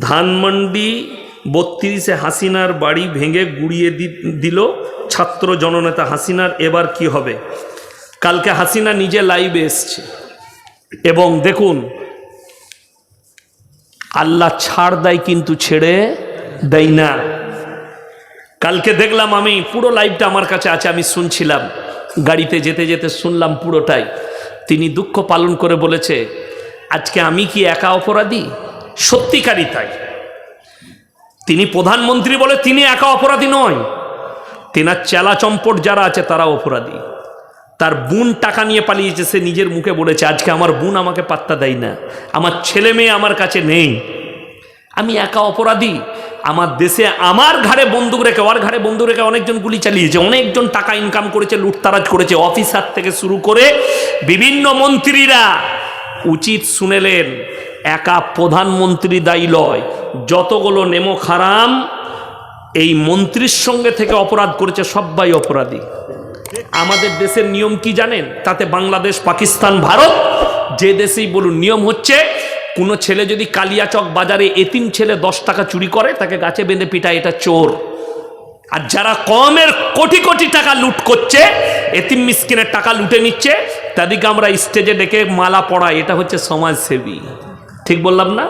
ধানমন্ডি বত্রিশে হাসিনার বাড়ি ভেঙে গুড়িয়ে দিল ছাত্র জননেতা হাসিনার। এবার কি হবে? কালকে হাসিনা নিজে লাইভে এসছে। এবং দেখুন, আল্লাহ ছাড় দেয় কিন্তু ছেড়ে দেয় না। কালকে দেখলাম আমি, পুরো লাইভটা আমার কাছে আছে, আমি শুনছিলাম। গাড়িতে যেতে যেতে শুনলাম পুরোটাই। তিনি দুঃখ পালন করে বলেছে, আজকে আমি কি একা অপরাধী? সত্যিকারই তাই। তিনি প্রধানমন্ত্রী বলে তিনি একা অপরাধী নয়। তেনার চেলা চম্পট যারা আছে তারা অপরাধী। তার বোন টাকা নিয়ে পালিয়েছে, সে নিজের মুখে বলেছে, আজকে আমার বোন আমাকে পাত্তা দেয় না। আমার ছেলে মেয়ে আমার কাছে নেই। আমি একা অপরাধী। আমার দেশে আমার ঘাড়ে বন্দুক রেখে, ওর ঘাড়ে বন্দুক রেখে অনেকজন গুলি চালিয়েছে, অনেকজন টাকা ইনকাম করেছে, লুটতারাজ করেছে, অফিসার থেকে শুরু করে বিভিন্ন মন্ত্রীরা উচিত শুনেলেন। একা প্রধানমন্ত্রী দায়ী লয়। যতগুলো নেমো খারাম, এই মন্ত্রীর সঙ্গে থেকে অপরাধ করেছে সবাই অপরাধী। আমাদের দেশের নিয়ম কি জানেন? তাতে বাংলাদেশ, পাকিস্তান, ভারত, যে দেশেই বলুন, নিয়ম হচ্ছে কোনো ছেলে যদি কালিয়াচক বাজারে এতিম ছেলে দশ টাকা চুরি করে, তাকে গাছে বেঁধে পিটায়, এটা চোর। আর যারা কমের কোটি কোটি টাকা লুট করছে, এতিম মিসকিনের টাকা লুটে নিচ্ছে, তাদেরকে আমরা স্টেজে ডেকে মালা পড়াই, এটা হচ্ছে সমাজসেবী। ঠিক বললাম না?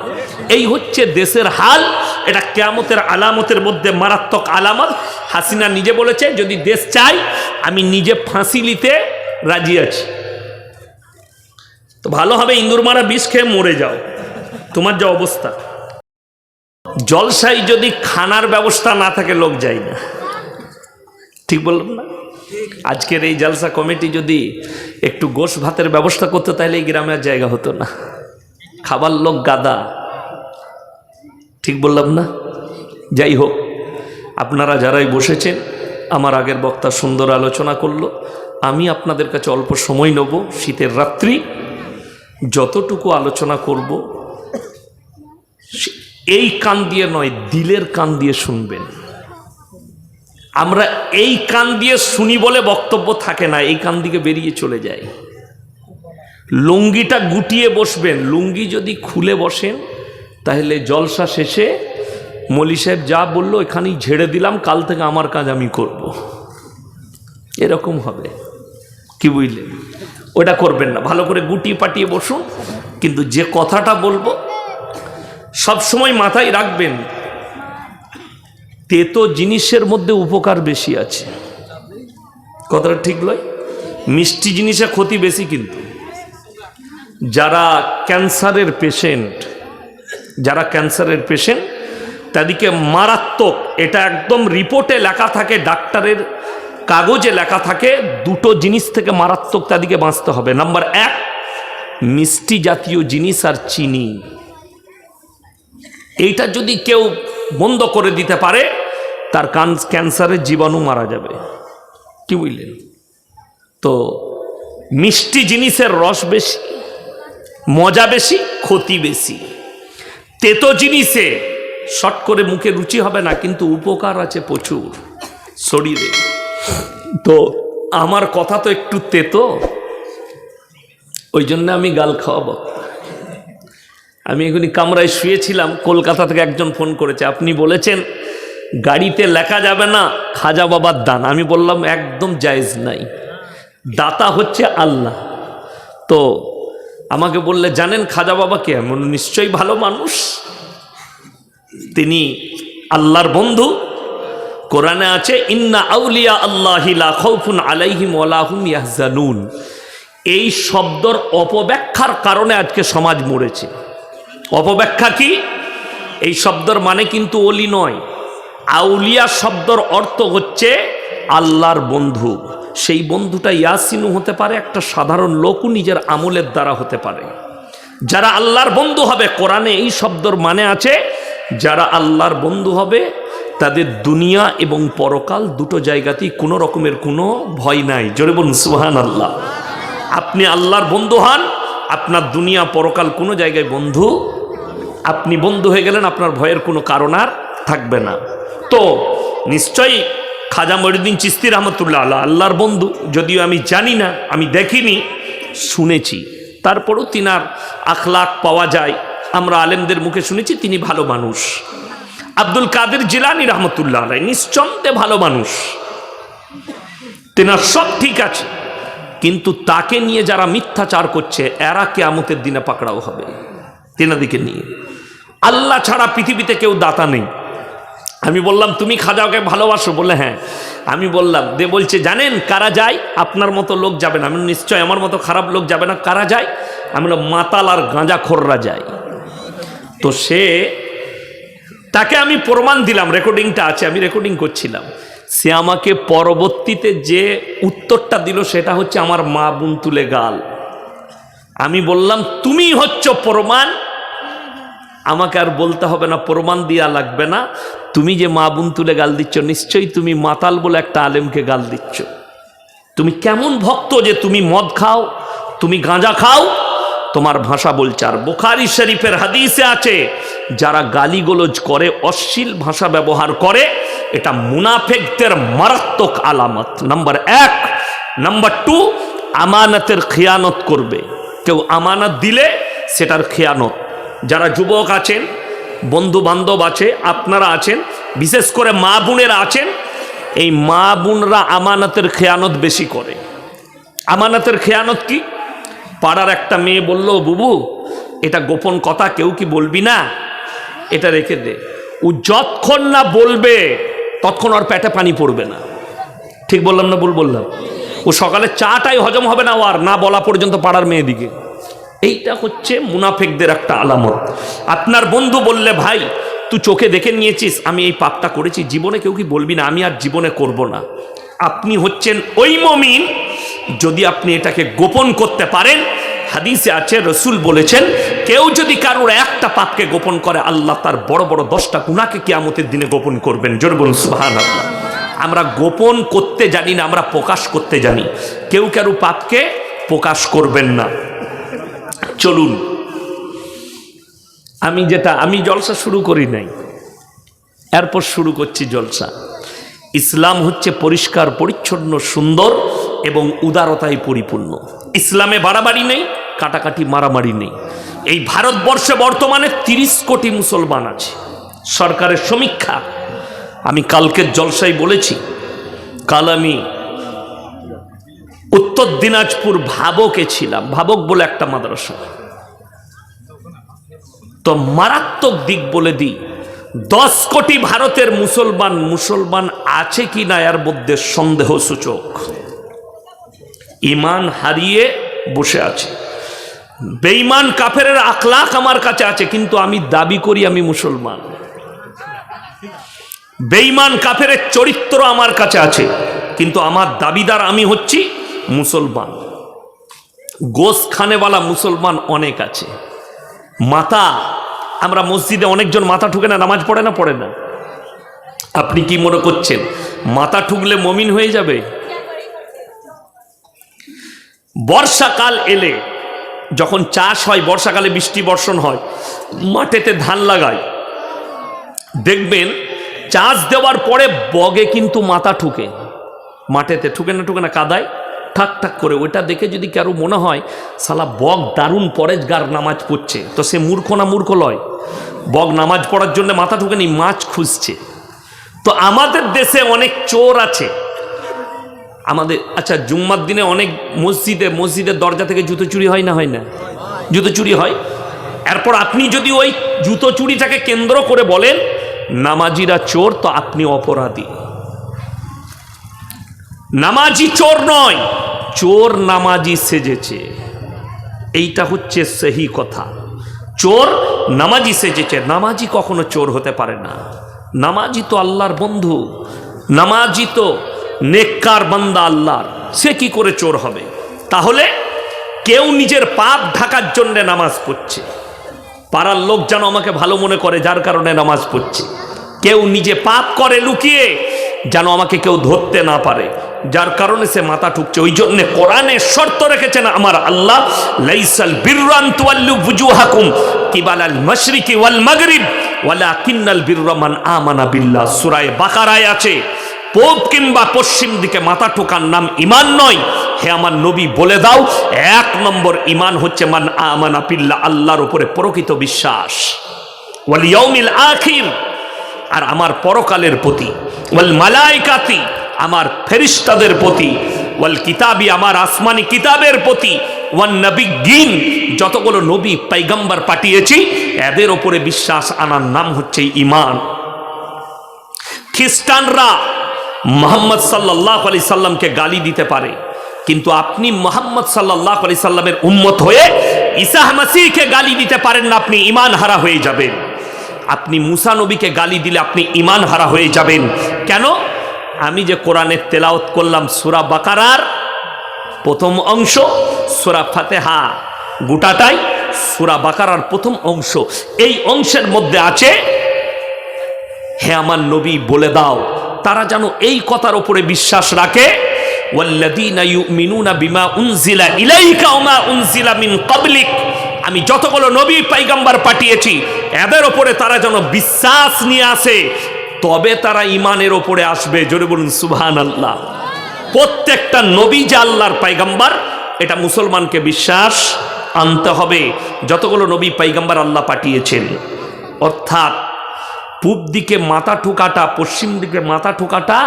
এই হচ্ছে দেশের হাল, এটা কেয়ামতের আলামতের মধ্যে মারাত্মক আলামত। হাসিনা নিজে বলেছে, যদি দেশ চাই আমি নিজে ফাঁসি নিতে রাজি আছি। তো ভালো হবে ইন্দুর মারা বিষ খেয়ে মরে যাও। তোমার যা অবস্থা। জলসাই যদি খানার ব্যবস্থা না থাকে, লোক যায় না। ঠিক বললাম না? আজকের এই জলসা কমিটি যদি একটু গোশ ভাতের ব্যবস্থা করতো, তাহলে এই গ্রামে আর জায়গা হতো না। খাবার লোক গাদা। ঠিক বললাম না? যাই হোক, আপনারা যারাই বসেছেন, আমার আগের বক্তা সুন্দর আলোচনা করল। আমি আপনাদের কাছে অল্প সময় নেব, শীতের রাত্রি। যতটুকু আলোচনা করব, এই কান দিয়ে নয়, দিলের কান দিয়ে শুনবেন। আমরা এই কান দিয়ে শুনি বলে বক্তব্য থাকে না, এই কান দিকে বেরিয়ে চলে যায় লুঙ্গিটা গুটিয়ে বসবেন। লুঙ্গি যদি খুলে বসেন, তাহলে জলসা শেষে মলি সাহেব যা বলল, এখানেই ঝেড়ে দিলাম, কাল থেকে আমার কাজ আমি করব। এরকম হবে। কি বুঝলেন? ওটা করবেন না। ভালো করে গুটিয়ে পাটিয়ে বসুন, কিন্তু যে কথাটা বলব, সব সময় মাথায় রাখবেন, তেতো জিনিসের মধ্যে উপকার বেশি আছে। কথাটা ঠিক নয়? মিষ্টি জিনিসে ক্ষতি বেশি কিন্তু। যারা ক্যান্সারের পেশেন্ট যারা ক্যান্সারের পেশেন্ট তাদেরকে মারাত্মক, এটা একদম রিপোর্টে লেখা থাকে, ডাক্তারের কাগজে লেখা থাকে, দুটো জিনিস থেকে মারাত্মক তাদেরকে বাঁচতে হবে। নাম্বার এক, মিষ্টি জাতীয় জিনিস আর চিনি। এইটা যদি কেউ বন্ধ করে দিতে পারে, তার কান, ক্যান্সারের জীবাণু মারা যাবে। কি বুঝলেন তো মিষ্টি জিনিসের রস বেশি। মজা বেশি, ক্ষতি বেশি। তেতো জিনিসে শট করে মুখে রুচি হবে না, কিন্তু উপকার আছে প্রচুর শরীরে। তো আমার কথা তো একটু তেতো, ওই জন্য আমি গাল খাওয়াবো। আমি এখনই কামরায় শুয়েছিলাম, কলকাতা থেকে একজন ফোন করেছে, আপনি বলেছেন, গাড়িতে লেখা যাবে না, খাজা বাবার দান। আমি বললাম, একদম জায়েজ নাই। দাতা হচ্ছে আল্লাহ। তো আমাকে বললে, জানেন খাজা বাবা কে? এমন নিশ্চয়ই ভালো মানুষ। তিনি আল্লাহর বন্ধু। কোরআনে আছে, ইন্না আউলিয়া আল্লাহিলা খৌফুন আলাইহিম ওয়ালাহুম ইয়াহজানুন। এই শব্দর অপব্যাখ্যার কারণে আজকে সমাজ মরেছে। অপব্যাখ্যা কি? এই শব্দর মানে কিন্তু অলি নয়। আউলিয়া শব্দর অর্থ হচ্ছে আল্লাহর বন্ধু। সেই বন্ধুটা ইয়াসিনু হতে পারে, একটা সাধারণ লোকও নিজের আমলের দ্বারা হতে পারে। যারা আল্লাহর বন্ধু হবে, কোরআনে এই শব্দর মানে আছে, যারা আল্লাহর বন্ধু হবে, তাদের দুনিয়া এবং পরকাল দুটো জায়গাতেই কোনো রকমের কোনো ভয় নাই। জোরে সুহান আল্লাহ আপনি আল্লাহর বন্ধু হন, আপনার দুনিয়া, পরকাল কোনো জায়গায় বন্ধু, আপনি বন্ধু হয়ে গেলেন, আপনার ভয়ের কোনো কারণ আর থাকবে না। তো, নিশ্চয়ই খাজা মরিউদ্দিন চিস্তি রহমতুল্লাহ আল্লাহ আল্লাহর বন্ধু, যদিও আমি জানি না, আমি দেখিনি, শুনেছি। তারপরও তিনার আখলাক পাওয়া যায়, আমরা আলেমদের মুখে শুনেছি, তিনি ভালো মানুষ। আব্দুল কাদের জিলানি রহমতুল্লাহ আলাই নিশ্চন্তে ভালো মানুষ। তেনার সব ঠিক আছে, কিন্তু তাকে নিয়ে যারা মিথ্যাচার করছে, এরা কেয়ামতের দিনে পাকড়াও হবে। তেনাদিকে নিয়ে। আল্লাহ ছাড়া পৃথিবীতে কেউ দাতা নেই। আমি বললাম, তুমি খাজাকে ভালোবাসো? বলে হ্যাঁ। আমি বললাম, দে বলছে, জানেন কারা যায়? আপনার মতো লোক যাবে না। আমি নিশ্চয় আমার মতো খারাপ লোক যাবে না। কারা যায়? আমি বললাম, মাতাল আর গাঁজাখোররা যায়। তো সে, তাকে আমি প্রমাণ দিলাম, রেকর্ডিংটা আছে, আমি রেকর্ডিং করছিলাম। সে আমাকে পরবর্তীতে যে উত্তরটা দিল, সেটা হচ্ছে আমার মা বোন তুলে গাল। আমি বললাম তুমি হচ্ছ প্রমাণ আমাকে আর বলতে হবে না, প্রমাণ দেওয়া লাগবে না। তুমি যে মা বোন তুলে গাল দিচ্ছ, নিশ্চয়ই তুমি মাতাল বলে একটা আলেমকে গাল দিচ্ছ। তুমি কেমন ভক্ত যে তুমি মদ খাও, তুমি গাঁজা খাও, তোমার ভাষা বলছে। আর বোখারি শরীফের হাদিসে আছে, যারা গালিগোলজ করে, অশ্লীল ভাষা ব্যবহার করে, এটা মুনাফেকদের মারাত্মক আলামত। নাম্বার এক। নাম্বার টু, আমানতের খেয়ানত করবে। কেউ আমানত দিলে, সেটার খেয়ানত যারা যুবক আছেন বন্ধু বান্ধব আছে, আপনারা আছেন, বিশেষ করে মা বোনেরা আছেন, এই মা বোনরা আমানতের খেয়ানত বেশি করে। আমানতের খেয়ানত কি? পাড়ার একটা মেয়ে বলল, বুবু, এটা গোপন কথা, কেউ কি বলবি না? এটা রেখে দে। ও যতক্ষণ না বলবে, ততক্ষণ ওর পেটে পানি পড়বে না। ঠিক বললাম না ভুল বললাম? ও সকালে চাটাই হজম হবে না ও আর না বলা পর্যন্ত পাড়ার মেয়েদিকে। এইটা হচ্ছে মুনাফেকদের একটা আলামত। আপনার বন্ধু বললে, ভাই, তুই চোখে দেখে নিয়েছিস, আমি এই পাপটা করেছি। জীবনে কেউ কি বলবি না, আমি আর জীবনে করব না। আপনি হচ্ছেন ওই মমিন, যদি আপনি এটাকে গোপন করতে পারেন। হাদিসে আছে, রসুল বলেছেন, কেউ যদি কারোর একটা পাপকে গোপন করে, আল্লাহ তার বড় বড় দশটা গুণাকে কিয়ামতের দিনে গোপন করবেন। জোর বলুন সুবাহান আল্লাহ আমরা গোপন করতে জানি না, আমরা প্রকাশ করতে জানি। কেউ কারও পাপকে প্রকাশ করবেন না। চলুন। আমি যেটা, আমি জলসা শুরু করি নাই। এরপর শুরু করছি জলসা। ইসলাম হচ্ছে পরিষ্কার, পরিচ্ছন্ন, সুন্দর এবং উদারতায় পরিপূর্ণ। ইসলামে বাড়াবাড়ি নেই, কাটাকাটি মারামারি নেই। এই ভারতবর্ষে বর্তমানে তিরিশ কোটি মুসলমান আছে। সরকারের সমীক্ষা। আমি কালকের জলসায় বলেছি, কাল আমি উত্তর দিনাজপুর ভাবকে ছিলাম, ভাবক বলে একটা মাদ্রাসা। তো মারাত্মক দিক বলে দিই, দশ কোটি ভারতের মুসলমান মুসলমান আছে কি না এর মধ্যে সন্দেহ সূচক ইমান হারিয়ে বসে আছে। বেঈমান কাফের আখলাখ আমার কাছে আছে, কিন্তু আমি দাবি করি আমি মুসলমান। বেঈমান কাফের চরিত্র আমার কাছে আছে, কিন্তু আমার দাবিদার আমি হচ্ছি মুসলমান। গোস খানেওয়ালা মুসলমান অনেক আছে। মাথা আমরা মসজিদে অনেকজন মাথা ঠুকে না, নামাজ পড়ে না পড়ে না। আপনি কি মনে করছেন, মাথা ঠুকলে মমিন হয়ে যাবে? বর্ষাকাল এলে, যখন চাষ হয়, বর্ষাকালে বৃষ্টি বর্ষণ হয়, মাঠেতে ধান লাগায়। দেখবেন, চাষ দেওয়ার পরে বগে কিন্তু মাথা ঠুকে। মাঠেতে ঠুকে না ঠুকে না, কাদায়। ঠাক ঠাক করে, ওইটা দেখে যদি কারও মনে হয়, সালা বগ দারুণ পরেজগার নামাজ পড়ছে। তো সে মূর্খ না মূর্খ লয়? বগ নামাজ পড়ার জন্য মাথা ঠুকেনি মাছ খুঁজছে। তো আমাদের দেশে অনেক চোর আছে। আমাদের আচ্ছা জুম্মার দিনে অনেক মসজিদে মসজিদের দরজা থেকে জুতো চুরি হয় না হয় না? জুতো চুরি হয়? এরপর আপনি যদি ওই জুতো চুরিটাকে কেন্দ্র করে বলেন, নামাজিরা চোর, তো আপনি অপরাধী। নামাজি চোর নয়। চোর নামাজি সেজেছে। এইটা হচ্ছে সেই কথা। চোর নামাজি সেজেছে। নামাজি কখনো চোর হতে পারে না। নামাজি তো আল্লাহর বন্ধু। নামাজি তো নেককার বান্দা আল্লাহর। সে কি করে চোর হবে? তাহলে কেউ নিজের পাপ ঢাকার জন্য নামাজ পড়ছে। পাড়ার লোক যেন আমাকে ভালো মনে করে, যার কারণে নামাজ পড়ছে। কেউ নিজে পাপ করে লুকিয়ে যেন আমাকে কেউ ধরতে না পারে। যার কারণে সে মাথা ঠুকছে। ওই জন্য কোরআনে শর্ত রেখেছেন আমার আল্লাহ, লাইসাল বিররান তুয়াল্লু বুজুহাকুম কিবালাল মাশরিকি ওয়াল মাগরিব, ওয়ালাকিন্নাল বিররা মান আমানা বিল্লাহ। সূরা বাকারায় আছে, পূব কিংবা পশ্চিম দিকে মাথা ঠোকার নাম ইমান নয়। হে আমার নবী, বলে দাও, এক নম্বর ইমান হচ্ছে মান আমানা পিল্লা আল্লাহর উপরে প্রকৃত বিশ্বাস। ওয়াল ইয়াউমিল আখির। আর আমার পরকালের প্রতি, ওয়াল মালাইকাতি আমার ফেরিস্তাদের প্রতি, ওয়াল কিতাবি আমার আসমানি কিতাবের প্রতি, ওয়ান নবিগিন, যতগুলো নবী পাইগাম্বার পাঠিয়েছি, এদের ওপরে বিশ্বাস আনার নাম হচ্ছে ইমান খ্রিস্টানরা মোহাম্মদ সাল্লাহ আলি সাল্লামকে গালি দিতে পারে, কিন্তু আপনি মোহাম্মদ সাল্লাহ আলি সাল্লামের উম্মত হয়ে ইসাহ মাসিকে গালি দিতে পারেন না, আপনি ইমান হারা হয়ে যাবেন। আপনি মুসা নবীকে গালি দিলে আপনি ইমান হারা হয়ে যাবেন। কেন? আমি যে কোরআনের তেলাওত করলাম, সুরা বাকারার প্রথম অংশ, সুরা ফাতেহা গোটাটাই সুরা বাকারার প্রথম অংশ। এই অংশের মধ্যে আছে, হে আমার নবী বলে দাও, তারা যেন এই কথার উপরে বিশ্বাস রাখে, ওয়াল্লাযীনা ইউমিনুনা বিমা উনজিলা ইলাইকা ওমা উনজিলা মিন ক্বাবলিক। আমি যতগুলো নবী পাইগাম্বার পাঠিয়েছি, এদের ওপরে তারা যেন বিশ্বাস নিয়ে আসে, তবে তারা ইমানের ওপরে আসবে। জোরে বলুন, সুবহানাল্লাহ। প্রত্যেকটা নবী যে আল্লাহর পাইগাম্বার, এটা মুসলমানকে বিশ্বাস আনতে হবে। যতগুলো নবী পাইগাম্বার আল্লাহ পাঠিয়েছেন, অর্থাৎ পূব দিকে মাথা ঠোকাটা, পশ্চিম দিকে মাথা ঠোকাটা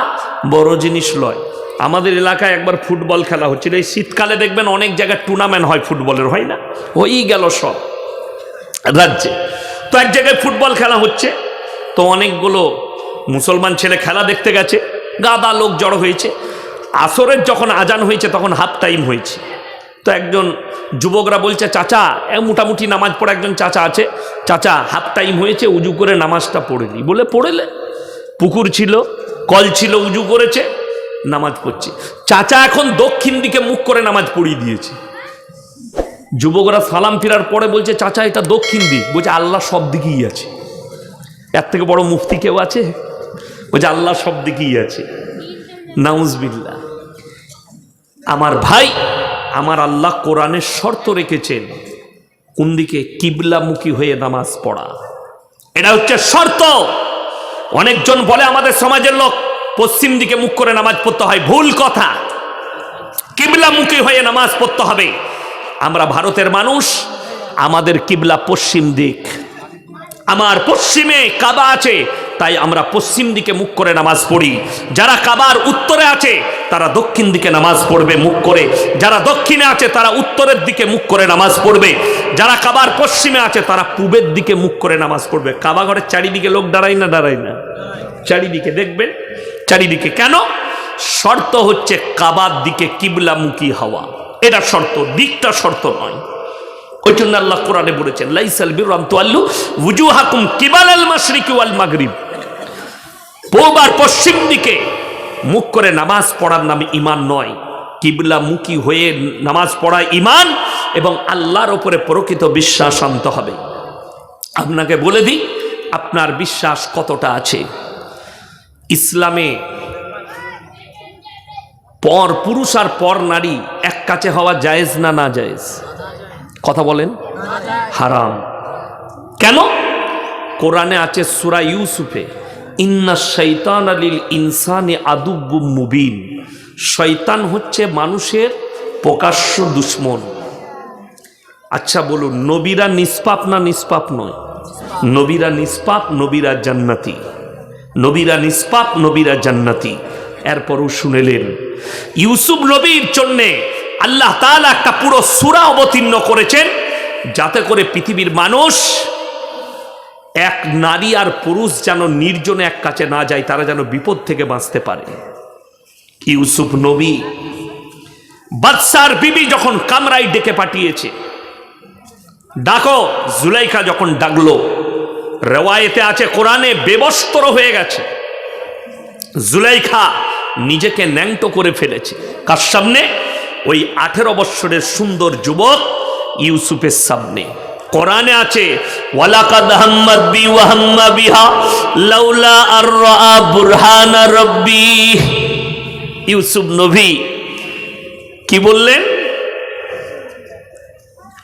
বড় জিনিস লয় আমাদের এলাকায় একবার ফুটবল খেলা হচ্ছিল। এই শীতকালে দেখবেন অনেক জায়গায় টুর্নামেন্ট হয় ফুটবলের, হয় না? হয়েই গেল সব রাজ্যে। তো এক জায়গায় ফুটবল খেলা হচ্ছে। তো অনেকগুলো মুসলমান ছেলে খেলা দেখতে গেছে। গাদা লোক জড়ো হয়েছে। আসরের যখন আজান হয়েছে, তখন হাফ টাইম হয়েছে। তো একজন যুবকরা বলছে, চাচা, এ মোটামুটি নামাজ পড়া একজন চাচা আছে। চাচা হাফ টাইম হয়েছে, উজু করে নামাজটা পড়ে দিই বলে পড়েলে পুকুর ছিল, কল ছিল, উজু করেছে। নামাজ পড়ছে। চাচা এখন দক্ষিণ দিকে মুখ করে নামাজ পড়িয়ে দিয়েছে। যুবকরা সালাম ফেরার পরে বলছে, চাচা, এটা দক্ষিণ দিক। বলছে, আল্লাহ সব দিকেই আছে। এর থেকে বড় মুফতি কেউ আছে? বলছে, আল্লাহ সব দিকেই আছে। নাউজবিল্লা আমার ভাই আমার আল্লাহ কোরআনের শর্ত রেখেছেন, কোন দিকে কিবলামুখী হয়ে নামাজ পড়া। এটা হচ্ছে শর্ত। অনেকজন বলে, আমাদের সমাজের লোক পশ্চিম দিকে মুখ করে নামাজ পড়তে হয়। ভুল কথা। কিবলামুখী হয়ে নামাজ পড়তে হবে। আমরা ভারতের মানুষ, আমাদের কিবলা পশ্চিম দিক। আমার পশ্চিমে কাবা আছে, তাই আমরা পশ্চিম দিকে মুখ করে নামাজ পড়ি। যারা কাবার উত্তরে আছে, তারা দক্ষিণ দিকে নামাজ পড়বে মুখ করে। যারা দক্ষিণে আছে, তারা উত্তরের দিকে মুখ করে নামাজ পড়বে। যারা কাবার পশ্চিমে আছে, তারা পূবের দিকে মুখ করে নামাজ পড়বে। কাবা ঘরের চারিদিকে লোক দাঁড়ায় না দাঁড়ায় না। চারিদিকে দেখবেন চারিদিকে। কেন? শর্ত হচ্ছে কাবার দিকে কিবলামুখী হওয়া। এটা শর্ত, দিকটা শর্ত নয়। ওই জন্য আল্লাহ কোরআনে বলেছেন, লাইসাল বিরাম তোয়াল্লু উজুহাকুম কিবাল আল মাশরিকি ওয়াল মাগরিব। পূব আর পশ্চিম দিকে মুখ করে নামাজ পড়ার নামে ইমান নয়। কিবলা মুখী হয়ে নামাজ পড়া ইমান এবং আল্লাহর ওপরে প্রকৃত বিশ্বাস আনতে হবে। আপনাকে বলে দিই, আপনার বিশ্বাস কতটা আছে? ইসলামে পর পুরুষ আর পর নারী এক কাছে হওয়া জায়েজ না না জায়েজ? কথা বলেন। হারাম। কেন? কোরআনে আছে সুরা ইউসুফে, ইন্না শৈতান আলিল ইনসানে আদুব্বু মুবিন। শৈতান হচ্ছে মানুষের প্রকাশ্য দুশ্মন। আচ্ছা বলুন, নবীরা নিষ্পাপ না নিষ্পাপ নয়? নবীরা নিষ্পাপ, নবীরা জান্নাতি। নবীরা নিষ্পাপ, নবীরা জান্নাতি। এরপরও শুনেলেন, ইউসুফ নবীর জন্যে আল্লাহ তাআলা একটা পুরো সুরা অবতীর্ণ করেছেন, যাতে করে পৃথিবীর মানুষ এক নারী আর পুরুষ যেন নির্জনে এক কাছে না যায়, তারা যেন বিপদ থেকে বাঁচতে পারে। ইউসুফ নবী বাদশার বিবি যখন কামরাই ডেকে পাঠিয়েছে, ডাকো, জুলাইখা যখন ডাকলো রেওয়ায়েতে আছে কোরআনে বেবস্ত্র হয়ে গেছে। জুলাইখা নিজেকে ন্যাংটো করে ফেলেছে। কার সামনে? ওই আঠেরো বৎসরের সুন্দর যুবক ইউসুফের সামনে। কোরআনে আছে বি বিহা, লাউলা আর ইউসুফ নবী কি বললেন?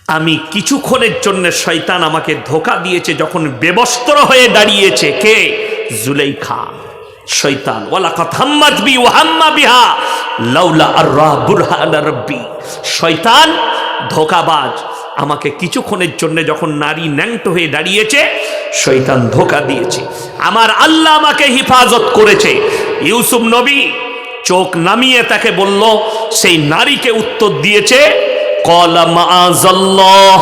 আমি কিছুক্ষণের জন্য শয়তান আমাকে ধোকা দিয়েছে যখন বেবস্ত্র হয়ে দাঁড়িয়েছে। কে? জুলেইখা। শৈতান ওয়ালাকাত হাম্মাত বি ওয়া হাম্মা বিহা। লাউলা আররা বুরহান রাব্বি। শয়তান, ধোকাবাজ। আমাকে কিছুক্ষণের জন্য যখন নারী ন্যাংটো হয়ে দাঁড়িয়েছে শৈতান ধোকা দিয়েছে। আমার আল্লাহ আমাকে হিফাজত করেছে। ইউসুফ নবী চোখ নামিয়ে তাকে বলল, সেই নারীকে উত্তর দিয়েছে কলা মাআজাল্লাহ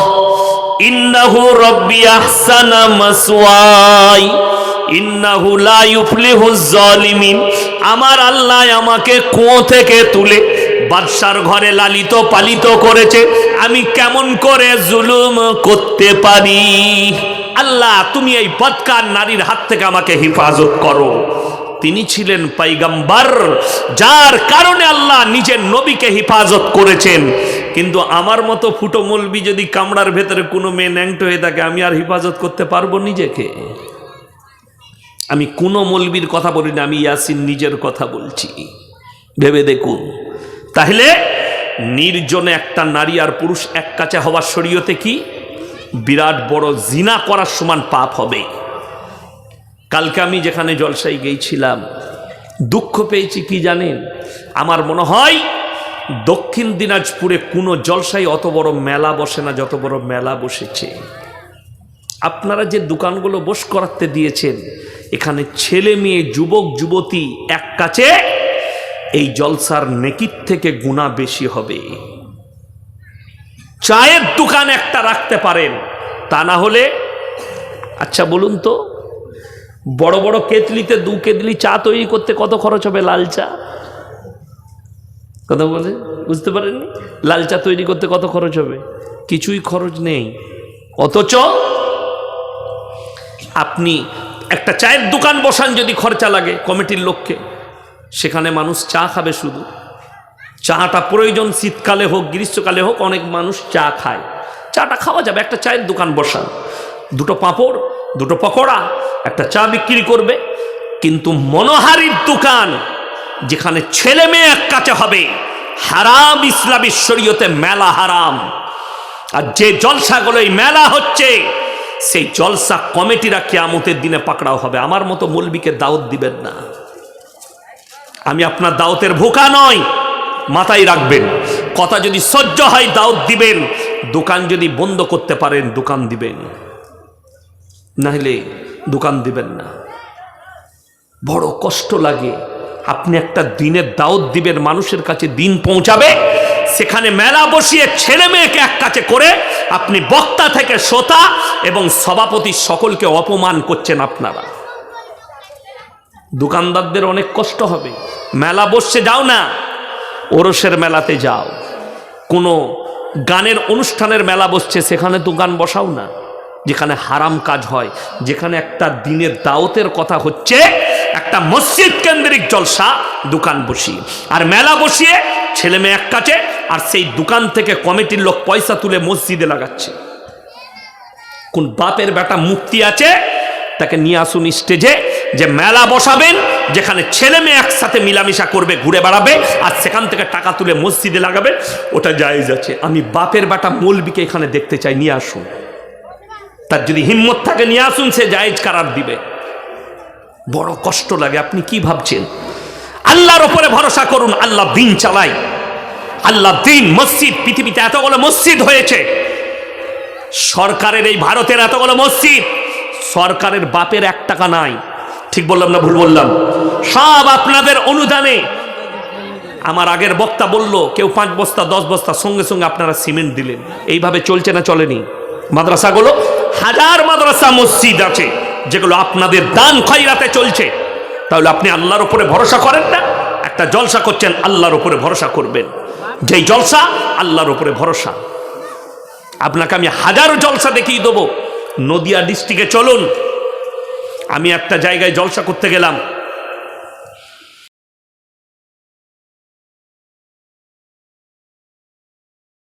ইন্নাহু রব্বি আহসানা মাসওয়াই ইন্নাহু লা ইউফলিহুজ জালিমিন আমার আল্লাহ আমাকে কুয়ো থেকে তুলে বাদশার ঘরে লালিত পালিত করেছে। আমি কেমন করে জুলুম করতে পারি? আল্লাহ, তুমি এই বদকার নারীর হাত থেকে আমাকে হেফাজত করো। তিনি ছিলেন পাইগাম্বার, যার কারণে আল্লাহ নিজের নবীকে হেফাজত করেছেন। কিন্তু আমার মতো ফুটো মলবি যদি কামড়ার ভেতরে কোনো মেয়ে ন্যাংটো হয়ে থাকে, আমি আর হেফাজত করতে পারব নিজেকে? আমি কোনো মলবির কথা বলি না, আমি ইয়াসিন নিজের কথা বলছি। ভেবে দেখুন। তাহলে নির্জনে একটা নারী আর পুরুষ এক কাছে হওয়ার শরীয়তে কি? বিরাট বড় জিনা করার সমান পাপ হবে। কালকে আমি যেখানে জলসাই গিয়েছিলাম, দুঃখ পেয়েছি কি জানেন? আমার মনে হয় দক্ষিণ দিনাজপুরে কোনো জলসাই অত বড় মেলা বসে না, যত বড় মেলা বসেছে। আপনারা যে দোকানগুলো বস করাতে দিয়েছেন, এখানে ছেলে মেয়ে, যুবক, যুবতী এক কাছে, এই জলসার নেকির থেকে গুণা বেশি হবে। চায়ের দোকান একটা রাখতে পারেন, তা না হলে আচ্ছা বলুন তো বড় বড় কেতলিতে দু কেতলি চা তৈরি করতে কত খরচ হবে লাল চা? কথা বলে? বুঝতে পারেননি? লাল চা তৈরি করতে কত খরচ হবে? কিছুই খরচ নেই। অথচ আপনি একটা চায়ের দোকান বসান যদি খরচা লাগে কমিটির লোককে, সেখানে মানুষ চা খাবে শুধু। চাটা প্রয়োজন শীতকালে হোক, গ্রীষ্মকালে হোক, অনেক মানুষ চা খায়। চাটা খাওয়া যাবে, একটা চায়ের দোকান বসান। দুটো পাঁপড়, দুটো পকোড়া একটা চা বিক্রি করবে, কিন্তু মনোহারির দোকান যেখানে ছেলে মেয়ে এক কাছে হবে, হারাম ইসলামী শরীয়তে মেলা হারাম। আর যে জলসাগুলো এই মেলা হচ্ছে, সেই জলসা কমিটিরা কেয়ামতের দিনে পাকড়াও হবে। আমার মতো মৌলবীকে দাওয়াত দিবেন না। আমি আপনার দাওয়াতের ভোকা নয় মাথায় রাখবেন। কথা যদি সহ্য হয়, দাওয়াত দিবেন। দোকান যদি বন্ধ করতে পারেন, দোকান দিবেন। নাহলে দোকান দিবেন না। বড় কষ্ট লাগে। আপনি একটা দিনের দাওয়াত দিবেন, মানুষের কাছে দিন পৌঁছাবে। সেখানে মেলা বসিয়ে ছেলে মেয়েকে এক কাছে করে আপনি বক্তা থেকে শ্রোতা এবং সভাপতি সকলকে অপমান করছেন আপনারা। দোকানদারদের অনেক কষ্ট হবে। মেলা বসছে, যাও না। ওরসের মেলাতে যাও। কোনো গানের অনুষ্ঠানের মেলা বসছে, সেখানে দোকান বসাও না। যেখানে হারাম কাজ হয়, যেখানে একটা দিনের দাওতের কথা হচ্ছে, একটা মসজিদ কেন্দ্রিক জলসা, দোকান বসিয়ে। আর মেলা বসিয়ে ছেলে মেয়ে এক কাছে, আর সেই দোকান থেকে কমিটির লোক পয়সা তুলে মসজিদে লাগাচ্ছে। কোন বাপের বেটা মুক্তি আছে, তাকে নিয়ে আসুন স্টেজে, যে মেলা বসাবেন, যেখানে ছেলে মেয়ে একসাথে মিলামিশা করবে, ঘুরে বেড়াবে, আর সেখান থেকে টাকা তুলে মসজিদে লাগাবে, ওটা জায়েজ আছে। আমি বাপের বেটা মৌলবিকে এখানে দেখতে চাই, নিয়ে আসুন। তার যদি হিম্মত থাকে, নিয়ে আসুন, সে জায়েজ কারার দিবে। বড় কষ্ট লাগে, আপনি কি ভাবছেন? আল্লাহর ওপরে ভরসা করুন, আল্লাহ দিন চালাই আল্লাহ দিন মসজিদ, পৃথিবীতে এতগুলো মসজিদ হয়েছে। সরকারের এই ভারতের এতগুলো মসজিদ, সরকারের বাপের এক টাকা নাই। ঠিক বললাম না ভুল বললাম? সব আপনাদের অনুদানে। আমার আগের বক্তা বলল, কেউ পাঁচ বস্তা, দশ বস্তা, সঙ্গে সঙ্গে আপনারা সিমেন্ট দিলেন। এইভাবে চলছে না, চলেনি? মাদ্রাসাগুলো? হাজার মাদ্রাসা মসজিদ আছে, যেগুলো আপনাদের দান খয়রাতে চলছে। তাহলে আপনি আল্লাহর উপরে ভরসা করেন না? একটা জলসা করছেন, আল্লাহর উপরে ভরসা করবেন। যেই জলসা, আল্লাহর উপরে ভরসা। আপনাকে আমি হাজারো জলসা দেখিয়ে দেবো। নদিয়া ডিস্ট্রিক্টে চলুন। আমি একটা জায়গায় জলসা করতে গেলাম।